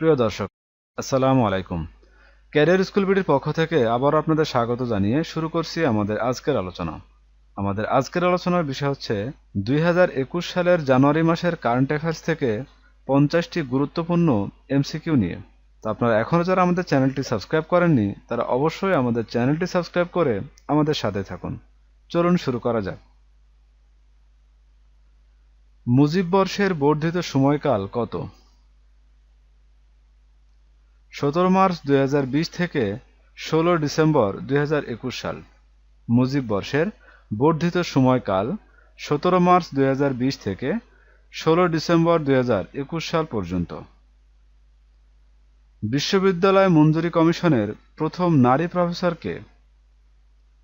প্রিয় দর্শক, আসসালামু আলাইকুম। ক্যারিয়ার স্কুল বিডির পক্ষ থেকে আবার আপনাদের স্বাগত জানিয়ে শুরু করছি আমাদের আজকের আলোচনা। আমাদের আজকের আলোচনার বিষয় হচ্ছে, দুই হাজার একুশ সালের জানুয়ারি মাসের কারেন্ট অ্যাফেয়ার্স থেকে পঞ্চাশটি গুরুত্বপূর্ণ এমসিকিউ নিয়ে। তো আপনারা এখনও যারা আমাদের চ্যানেলটি সাবস্ক্রাইব করেননি, তারা অবশ্যই আমাদের চ্যানেলটি সাবস্ক্রাইব করে আমাদের সাথে থাকুন। চলুন শুরু করা যাক। মুজিব বর্ষের বর্ধিত সময়কাল কত? সতেরো মার্চ দুই হাজার বিশ থেকে ষোলো ডিসেম্বর দুই হাজার একুশ সাল, মুজিব বর্ষের বর্ধিত সময়কাল সতেরো মার্চ দুই হাজার বিশ থেকে ষোলো ডিসেম্বর দুই হাজার একুশ সাল পর্যন্ত। বিশ্ববিদ্যালয় মঞ্জুরি কমিশনের প্রথম নারী প্রফেসরকে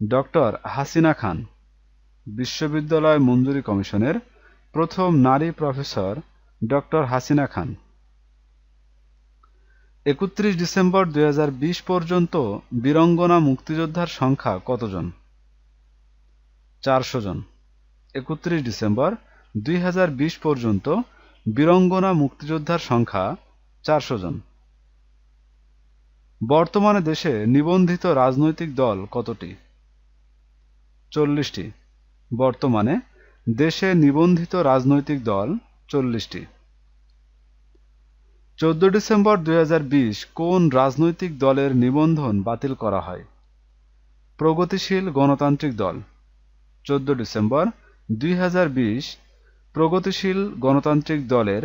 ডক্টর হাসিনা খান, বিশ্ববিদ্যালয় মঞ্জুরি কমিশনের প্রথম নারী প্রফেসর ডক্টর হাসিনা খান একত্রিশ ডিসেম্বর দুই হাজার বিশ পর্যন্ত বীরঙ্গনা মুক্তিযোদ্ধার সংখ্যা কতজন? চারশো জন। একত্রিশ ডিসেম্বর দুই হাজার বিশ পর্যন্ত বীরঙ্গনা মুক্তিযোদ্ধার সংখ্যা চারশো জন। বর্তমানে দেশে নিবন্ধিত রাজনৈতিক দল কতটি? চল্লিশটি। বর্তমানে দেশে নিবন্ধিত রাজনৈতিক দল চল্লিশটি। চোদ্দ ডিসেম্বর দুই বিশ কোন রাজনৈতিক দলের নিবন্ধন বাতিল করা হয়? প্রগতিশীল গণতান্ত্রিক দল। চোদ্দ ডিসেম্বর দুই হাজার বিশ প্রগতিশীল গণতান্ত্রিক দলের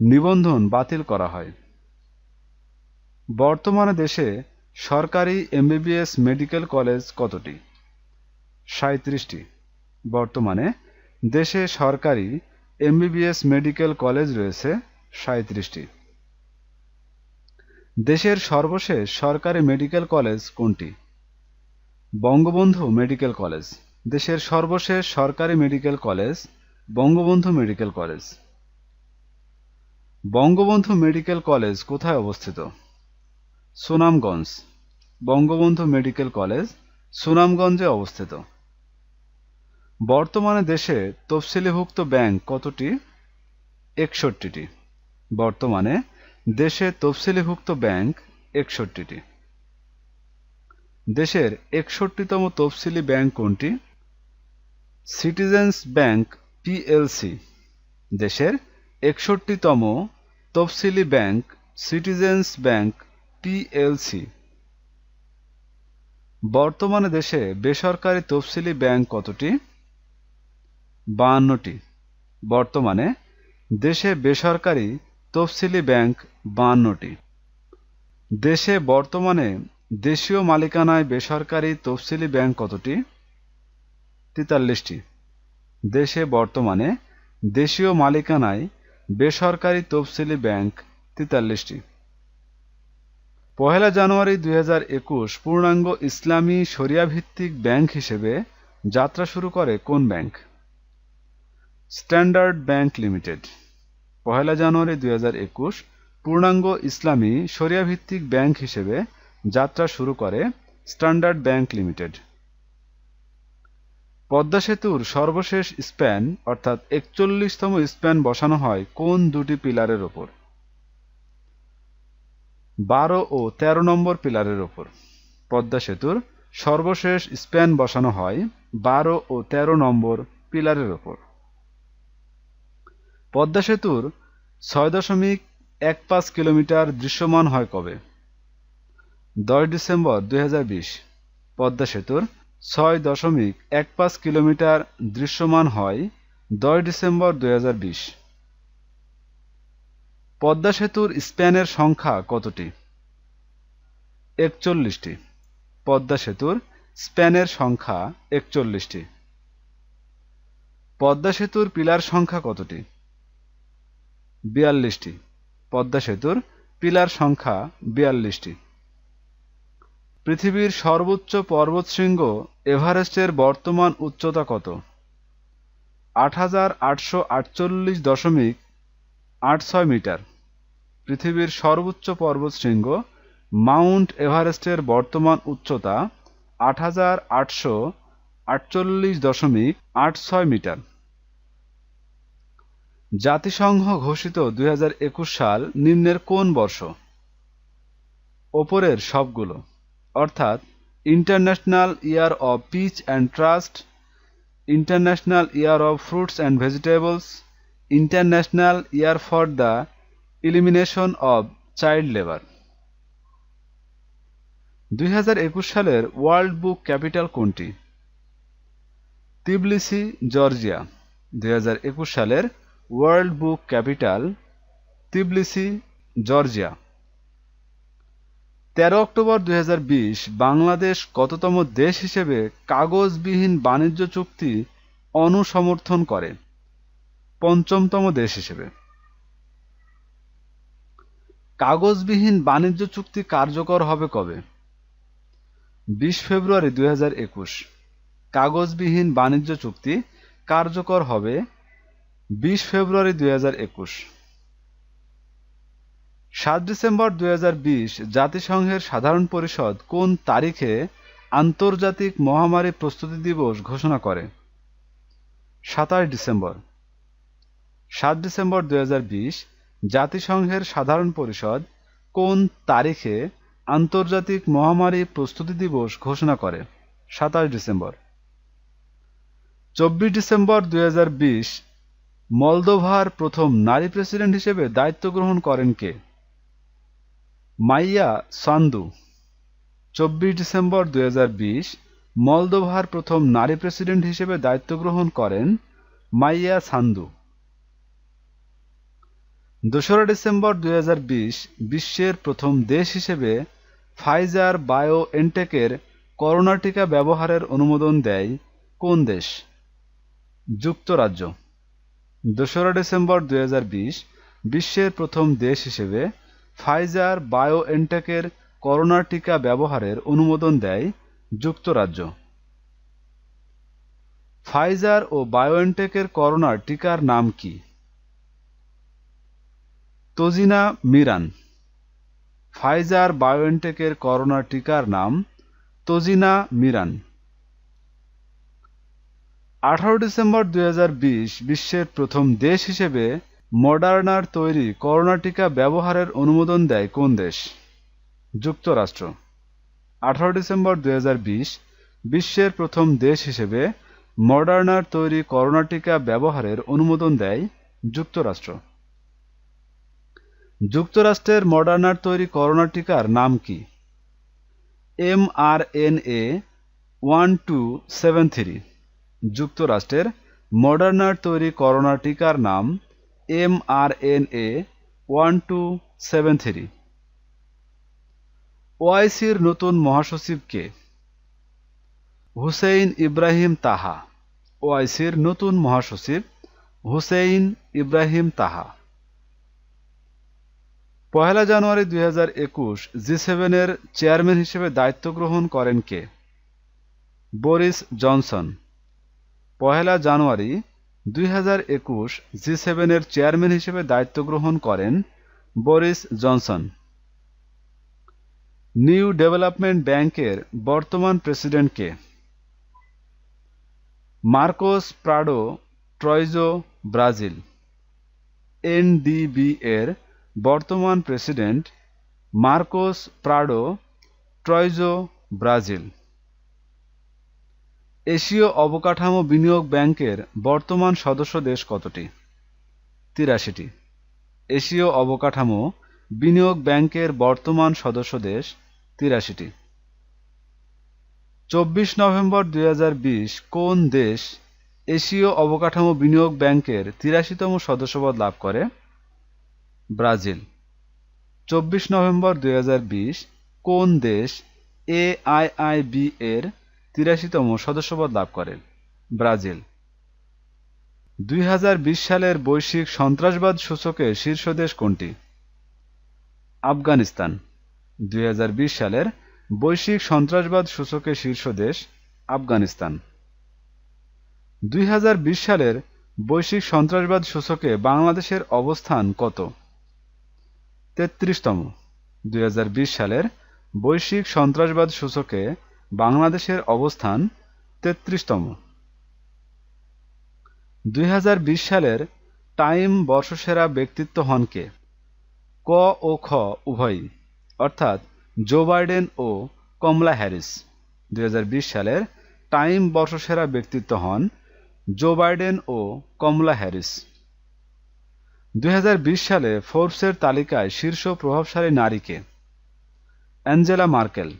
নিবন্ধন বাতিল করা হয়। বর্তমানে দেশে সরকারি এমবিবিএস মেডিকেল কলেজ কতটি? সাঁত্রিশটি বর্তমানে দেশে সরকারি এমবিবিএস মেডিকেল কলেজ রয়েছে সাঁত্রিশটি দেশের সর্বশেষ সরকারি মেডিকেল কলেজ কোনটি? Bangabandhu medical college. দেশের সর্বশেষ সরকারি medical college Bangabandhu medical college. Bangabandhu medical college কোথায় অবস্থিত? সুনামগঞ্জ। বঙ্গবন্ধু মেডিকেল কলেজ সুনামগঞ্জে অবস্থিত। বর্তমানে দেশে তফসিলিভুক্ত ব্যাংক কতটি? একষট্টিটি। বর্তমানে দেশে তফসিলিভুক্ত ব্যাংক একষট্টিটি। দেশের একষট্টিতম তফসিলি ব্যাংক কোনটি? Citizens bank PLC. দেশের একষট্টিতম তফসিলি ব্যাংক সিটিজেন্স ব্যাংক পিএলসি। বর্তমানে দেশে বেসরকারি তফসিলি ব্যাংক কতটি? বাহান্নটি। বর্তমানে দেশে বেসরকারি তফসিলি ব্যাংক বাহান্নটি। দেশে বর্তমানে দেশীয় মালিকানায় বেসরকারি তফসিলি ব্যাংক কতটি? তেতাল্লিশটি। দেশে বর্তমানে দেশীয় মালিকানায় বেসরকারি তফসিলি ব্যাংক তেতাল্লিশটি। পহেলা জানুয়ারি দুই হাজার একুশ পূর্ণাঙ্গ ইসলামী শরিয়াভিত্তিক ব্যাংক হিসেবে যাত্রা শুরু করে কোন ব্যাংক? Standard bank limited. পহেলা জানুয়ারি দুই হাজার একুশ পূর্ণাঙ্গ ইসলামী শরিয়াভিত্তিক ব্যাংক হিসেবে যাত্রা শুরু করে স্ট্যান্ডার্ড ব্যাংক লিমিটেড। পদ্মা সেতুর সর্বশেষ স্প্যান, অর্থাৎ একচল্লিশতম স্প্যান বসানো হয় কোন দুটি পিলারের ওপর? বারো ও ১৩ নম্বর পিলারের ওপর। পদ্মা সেতুর সর্বশেষ স্প্যান বসানো হয় বারো ও ১৩ নম্বর পিলারের ওপর। পদ্মা সেতুর ছয় দশমিক এক পাঁচ কিলোমিটার দৃশ্যমান হয় কবে? দশ ডিসেম্বর দুই পদ্মা সেতুর ছয় দশমিক এক পাঁচ কিলোমিটার দৃশ্যমান হয় দশ ডিসেম্বর দুই পদ্মা সেতুর স্প্যানের সংখ্যা কতটি? একচল্লিশটি। পদ্মা সেতুর স্প্যানের সংখ্যা একচল্লিশটি। পদ্মা সেতুর পিলার সংখ্যা কতটি? বিয়াল্লিশটি। পদ্মা সেতুর পিলার সংখ্যা বিয়াল্লিশটি। পৃথিবীর সর্বোচ্চ পর্বতশৃঙ্গ এভারেস্টের বর্তমান উচ্চতা কত? আট হাজার আটশো আটচল্লিশ দশমিক আট ছয় মিটার। পৃথিবীর সর্বোচ্চ পর্বতশৃঙ্গ মাউন্ট এভারেস্টের বর্তমান উচ্চতা আট হাজার আটশো আটচল্লিশ দশমিক আট ছয় মিটার। জাতিসংঘ ঘোষিত দুই হাজার একুশ সাল নিম্নের কোন বর্ষ? ওপরের সবগুলো, অর্থাৎ international year of peace and trust international year of fruits and vegetables international year for the elimination of child labour দুই হাজার একুশ সালের ওয়ার্ল্ড বুক ক্যাপিটাল কোনটি? Tbilisi, Georgia. দুই হাজার একুশ সালের world book capital Tbilisi Georgia তেরো অক্টোবর দুই হাজার বিশ, বাংলাদেশ কততম দেশ হিসেবে কাগজবিহীন বাণিজ্য চুক্তি অনুসমর্থন করে? পঞ্চমতম দেশ হিসেবে। কাগজবিহীন বাণিজ্য চুক্তি কার্যকর হবে কবে? বিশ ফেব্রুয়ারি দুই হাজার একুশ। কাগজবিহীন বাণিজ্য চুক্তি কার্যকর হবে বিশ ফেব্রুয়ারি দুই সাত ডিসেম্বর দুই হাজার বিশ জাতিসংঘের সাধারণ পরিষদ কোন তারিখে আন্তর্জাতিক মহামারী প্রস্তুতি দিবস ঘোষণা করে? সাতাশ ডিসেম্বর। সাত ডিসেম্বর দুই জাতিসংঘের সাধারণ পরিষদ কোন তারিখে আন্তর্জাতিক মহামারী প্রস্তুতি দিবস ঘোষণা করে? সাতাশ ডিসেম্বর। চব্বিশ ডিসেম্বর দুই হাজার বিশ মলদোভার প্রথম নারী প্রেসিডেন্ট হিসেবে দায়িত্ব গ্রহণ করেন কে? মাইয়া সান্দু। চব্বিশ ডিসেম্বর দুই হাজার বিশ, মলদোভার প্রথম নারী প্রেসিডেন্ট হিসেবে দায়িত্ব গ্রহণ করেন মাইয়া সান্দু। দোসরা ডিসেম্বর দুই বিশ্বের প্রথম দেশ হিসেবে ফাইজার বায়ো এনটেকের করোনা টিকা ব্যবহারের অনুমোদন দেয় কোন দেশ? যুক্তরাজ্য। দোসরা ডিসেম্বর দুই বিশ্বের প্রথম দেশ হিসেবে ফাইজার বায়ো এনটেকের করোনা টিকা ব্যবহারের অনুমোদন দেয় যুক্তরাজ্য। ফাইজার ও বায়োএনটেকের করোনার টিকার নাম কি? তোজিনা মিরান। ফাইজার বায়োএনটেকের করোনা টিকার নাম তোজিনা মিরান। আঠারো ডিসেম্বর দুই বিশ্বের প্রথম দেশ হিসেবে মডার্নার তৈরি করোনা টিকা ব্যবহারের অনুমোদন দেয় কোন দেশ? যুক্তরাষ্ট্র। আঠারো ডিসেম্বর দুই বিশ্বের প্রথম দেশ হিসেবে মডার্নার তৈরি করোনা টিকা ব্যবহারের অনুমোদন দেয় যুক্তরাষ্ট্র। যুক্তরাষ্ট্রের মডার্নার তৈরি করোনা টিকার নাম কি? M R N A one two seven three. যুক্তরাষ্ট্রের মডার্নার তৈরি করোনা টিকার নাম M R N A one two seven three. ওআইসির নতুন মহাসচিব কে? হুসেইন ইব্রাহিম তাহা। ওআইসির নতুন মহাসচিব হুসেইন ইব্রাহিম তাহা। পহেলা জানুয়ারি দুই হাজার একুশ জি সেভেনের চেয়ারম্যান হিসেবে দায়িত্ব গ্রহণ করেন কে? Boris Johnson. পহেলা জানুয়ারি দুই হাজার একুশ জি সেভেনের চেয়ারম্যান হিসেবে দায়িত্ব গ্রহণ করেন বরিস জনসন। নিউ ডেভেলপমেন্ট ব্যাংকের বর্তমান প্রেসিডেন্ট কে? Marcos Prado, Troyjo, Brazil. NDB এর বর্তমান president Marcos Prado, Troyjo, Brazil. এশীয় অবকাঠামো বিনিয়োগ ব্যাংকের বর্তমান সদস্য দেশ কতটি? তিরাশিটি। এশীয় অবকাঠামো বিনিয়োগ ব্যাংকের বর্তমান সদস্য দেশ তিরাশিটি। চব্বিশ নভেম্বর দুই হাজার বিশ কোন দেশ এশীয় অবকাঠামো বিনিয়োগ ব্যাংকের তিরাশিতম সদস্যপদ লাভ করে? ব্রাজিল। চব্বিশ নভেম্বর দুই হাজার বিশ কোন দেশ এআইআইবি এর তিরাশিতম সদস্যপদ লাভ করে ব্রাজিল। দুই হাজার বিশ সালের বৈশ্বিক সন্ত্রাসবাদ সূচকে শীর্ষ দেশ কোনটি? আফগানিস্তান। দুই সালের বৈশ্বিক সন্ত্রাসবাদ সূচকে শীর্ষ দেশ আফগানিস্তান। দুই হাজার বিশ সালের বৈশ্বিক সন্ত্রাসবাদ সূচকে বাংলাদেশের অবস্থান কত? তেত্রিশতম। দুই হাজার বিশ সালের বৈশ্বিক সন্ত্রাসবাদ সূচকে বাংলাদেশের অবস্থান তেত্রিশতম। দুই হাজার বিশ সালের টাইম বর্ষসেরা ব্যক্তিত্ব হন কে? ক ও খ উভয়ই, অর্থাৎ জো বাইডেন ও কমলা হ্যারিস। দুই হাজার বিশ সালের টাইম বর্ষসেরা ব্যক্তিত্ব হন জো বাইডেন ও কমলা হ্যারিস। দুই হাজার বিশ সালে ফোর্বসের তালিকায় শীর্ষ প্রভাবশালী নারীকে অ্যাঞ্জেলা মার্কেল।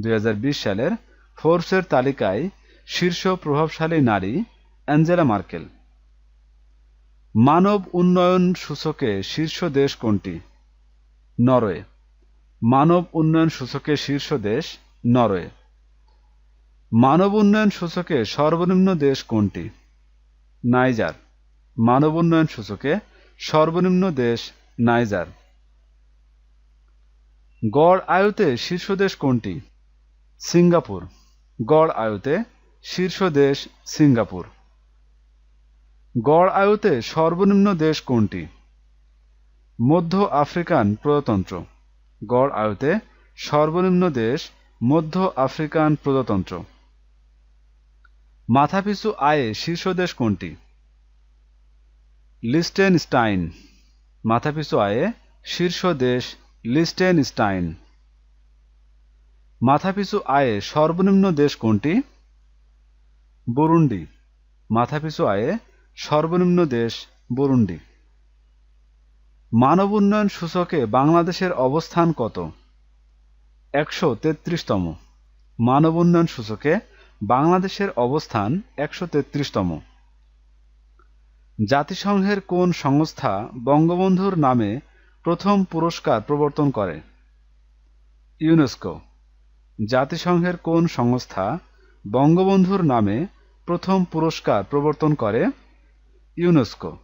দুই হাজার বিশ সালের ফোর্সের তালিকায় শীর্ষ প্রভাবশালী নারী অ্যাঞ্জেলা মার্কেল। মানব উন্নয়ন সূচকে শীর্ষ দেশ কোনটি? নরওয়ে। মানব উন্নয়ন সূচকে শীর্ষ দেশ নরওয়ে। মানব উন্নয়ন সূচকে সর্বনিম্ন দেশ কোনটি? নাইজার। মানব উন্নয়ন সূচকে সর্বনিম্ন দেশ নাইজার। গড় আয়ুতে শীর্ষ দেশ কোনটি? সিঙ্গাপুর। গড় আয়ুতে শীর্ষ দেশ সিঙ্গাপুর। গড় আয়ুতে সর্বনিম্ন দেশ কোনটি? মধ্য আফ্রিকান প্রজাতন্ত্র। গড় আয়ুতে সর্বনিম্ন দেশ মধ্য আফ্রিকান প্রজাতন্ত্র। মাথাপিছু আয়ে শীর্ষ দেশ কোনটি? লিস্টেনস্টাইন। মাথাপিছু আয়ে শীর্ষ দেশ লিস্টেনস্টাইন। মাথাপিছু আয়ে সর্বনিম্ন দেশ কোনটি? বরুন্ডি। মাথাপিছু আয়ে সর্বনিম্ন দেশ বরুন্ডি। মানব উন্নয়ন সূচকে বাংলাদেশের অবস্থান কত? একশো তেত্রিশতম। মানব উন্নয়ন সূচকে বাংলাদেশের অবস্থান একশো তেত্রিশতম। জাতিসংঘের কোন সংস্থা বঙ্গবন্ধুর নামে প্রথম পুরস্কার প্রবর্তন করে? ইউনেস্কো। জাতিসংঘের কোন সংস্থা বঙ্গবন্ধুর নামে প্রথম পুরস্কার প্রবর্তন করে? ইউনেস্কো।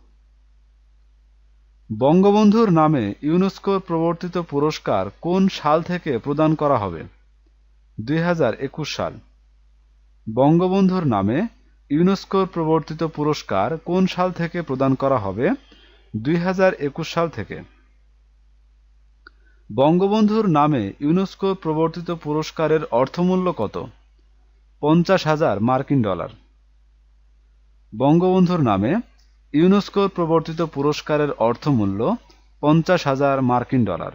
বঙ্গবন্ধুর নামে ইউনেস্কোর প্রবর্তিত পুরস্কার কোন সাল থেকে প্রদান করা হবে? দুই হাজার একুশ সাল। বঙ্গবন্ধুর নামে ইউনেস্কোর প্রবর্তিত পুরস্কার কোন সাল থেকে প্রদান করা হবে? দুই হাজার একুশ সাল থেকে। বঙ্গবন্ধুর নামে ইউনেস্কো প্রবর্তিত পুরস্কারের অর্থমূল্য কত? পঞ্চাশ হাজার মার্কিন ডলার। বঙ্গবন্ধুর নামে ইউনেস্কোর প্রবর্তিত পুরস্কারের অর্থমূল্য পঞ্চাশ হাজার মার্কিন dollar.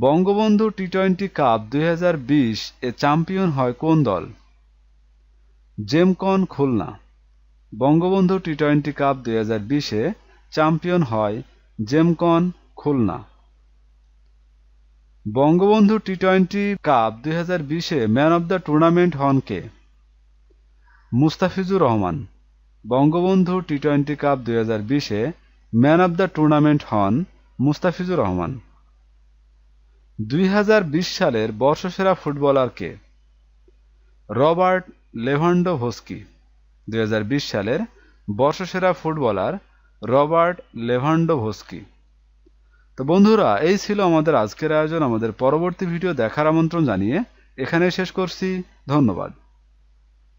Bangabandhu T twenty cup দুই হাজার বিশ এ চ্যাম্পিয়ন হয় কোন দল? Gemcon Khulna. Bangabandhu T twenty cup দুই এ চ্যাম্পিয়ন হয় Gemcon Khulna. Bangabandhu T twenty cup দুই এ ম্যান অব দ্য টুর্নামেন্ট হন কে? Mustafizur Rahman. Bangabandhu T twenty cup দুই এ ম্যান অব দ্য টুর্নামেন্ট হন মুস্তাফিজুর রহমান। দুই হাজার বিশ সালের বর্ষসেরা ফুটবলার কে? রবার্ট লেভান্ডোভস্কি। দুই সালের বর্ষসেরা ফুটবলার রবার্ট লেভান্ডোভস্কি। তো বন্ধুরা, এই ছিল আমাদের আজকের আয়োজন, আমাদের পরবর্তী ভিডিও দেখার আমন্ত্রণ জানিয়ে এখানে শেষ করছি। ধন্যবাদ।